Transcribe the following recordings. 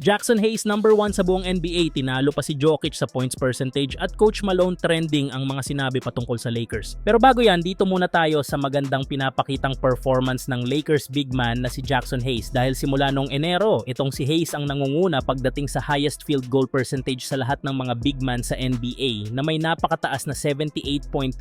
Jackson Hayes number 1 sa buong NBA, tinalo pa si Jokic sa points percentage at Coach Malone trending ang mga sinabi patungkol sa Lakers. Pero bago yan, dito muna tayo sa magandang pinapakitang performance ng Lakers big man na si Jackson Hayes dahil simula nung Enero, itong si Hayes ang nangunguna pagdating sa highest field goal percentage sa lahat ng mga big man sa NBA na may napakataas na 78.3%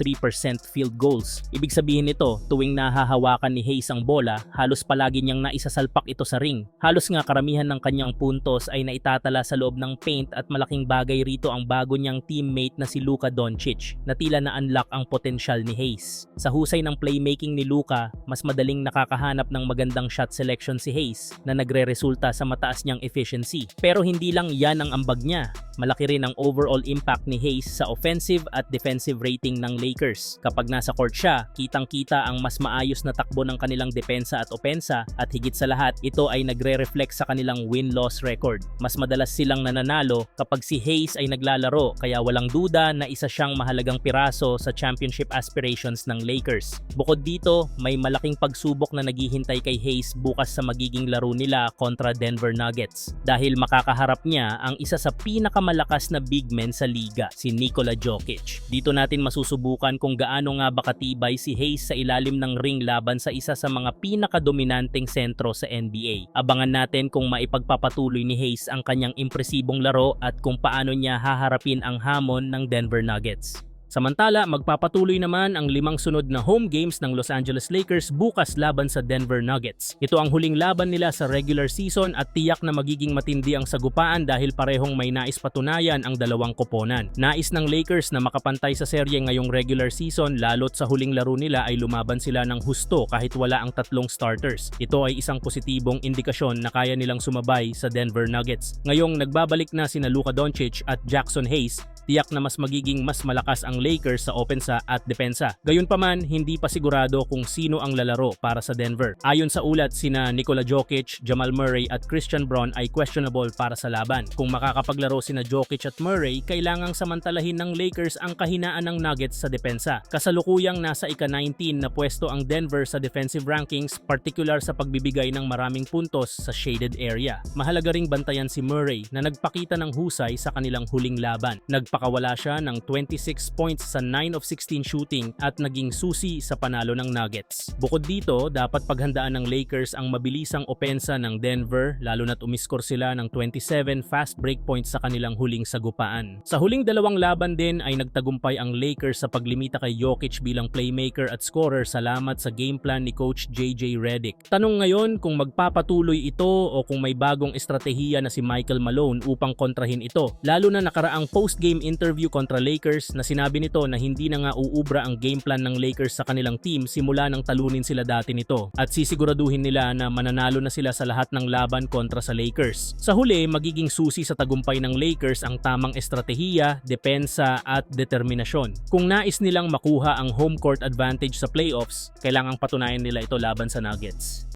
field goals. Ibig sabihin nito, tuwing nahahawakan ni Hayes ang bola, halos palagi niyang naisasalpak ito sa ring. Halos nga karamihan ng kanyang puntos ay naitatala sa loob ng paint at malaking bagay rito ang bago niyang teammate na si Luka Doncic na tila na-unlock ang potensyal ni Hayes. Sa husay ng playmaking ni Luka, mas madaling nakakahanap ng magandang shot selection si Hayes na nagre-resulta sa mataas niyang efficiency. Pero hindi lang yan ang ambag niya. Malaki rin ang overall impact ni Hayes sa offensive at defensive rating ng Lakers. Kapag nasa court siya, kitang-kita ang mas maayos na takbo ng kanilang depensa at opensa at higit sa lahat, ito ay nagre-reflect sa kanilang win-loss record. Mas madalas silang nananalo kapag si Hayes ay naglalaro kaya walang duda na isa siyang mahalagang piraso sa championship aspirations ng Lakers. Bukod dito, may malaking pagsubok na naghihintay kay Hayes bukas sa magiging laro nila kontra Denver Nuggets dahil makakaharap niya ang isa sa pinakamalakas na big men sa liga, si Nikola Jokic. Dito natin masusubukan kung gaano nga ba katibay si Hayes sa ilalim ng ring laban sa isa sa mga pinakadominanteng sentro sa NBA. Abangan natin kung maipagpapatuloy ni Hayes ang kanyang impresibong laro at kung paano niya haharapin ang hamon ng Denver Nuggets. Samantala, magpapatuloy naman ang limang sunod na home games ng Los Angeles Lakers bukas laban sa Denver Nuggets. Ito ang huling laban nila sa regular season at tiyak na magiging matindi ang sagupaan dahil parehong may nais patunayan ang dalawang koponan. Nais ng Lakers na makapantay sa serye ngayong regular season lalo't sa huling laro nila ay lumaban sila ng husto kahit wala ang tatlong starters. Ito ay isang positibong indikasyon na kaya nilang sumabay sa Denver Nuggets. Ngayong nagbabalik na sina Luka Doncic at Jackson Hayes, tiyak na mas magiging mas malakas ang Lakers sa opensa at depensa. Gayunpaman, hindi pa sigurado kung sino ang lalaro para sa Denver. Ayon sa ulat, sina Nikola Jokic, Jamal Murray at Christian Braun ay questionable para sa laban. Kung makakapaglaro sina Jokic at Murray, kailangang samantalahin ng Lakers ang kahinaan ng Nuggets sa depensa. Kasalukuyang nasa ika-19 na pwesto ang Denver sa defensive rankings, particular sa pagbibigay ng maraming puntos sa shaded area. Mahalaga ring bantayan si Murray na nagpakita ng husay sa kanilang huling laban. Nagpakawala siya ng 26 points sa 9 of 16 shooting at naging susi sa panalo ng Nuggets. Bukod dito, dapat paghandaan ng Lakers ang mabilisang opensa ng Denver lalo na't umiskor sila ng 27 fast break points sa kanilang huling sagupaan. Sa huling dalawang laban din ay nagtagumpay ang Lakers sa paglimita kay Jokic bilang playmaker at scorer salamat sa game plan ni Coach JJ Redick. Tanong ngayon kung magpapatuloy ito o kung may bagong estratehiya na si Michael Malone upang kontrahin ito. Lalo na nakaraang post-game interview kontra Lakers na sinabi nito na hindi na nga uubra ang game plan ng Lakers sa kanilang team simula nang talunin sila dati nito at sisiguraduhin nila na mananalo na sila sa lahat ng laban kontra sa Lakers. Sa huli, magiging susi sa tagumpay ng Lakers ang tamang estratehiya, depensa at determinasyon. Kung nais nilang makuha ang home court advantage sa playoffs, kailangang patunayan nila ito laban sa Nuggets.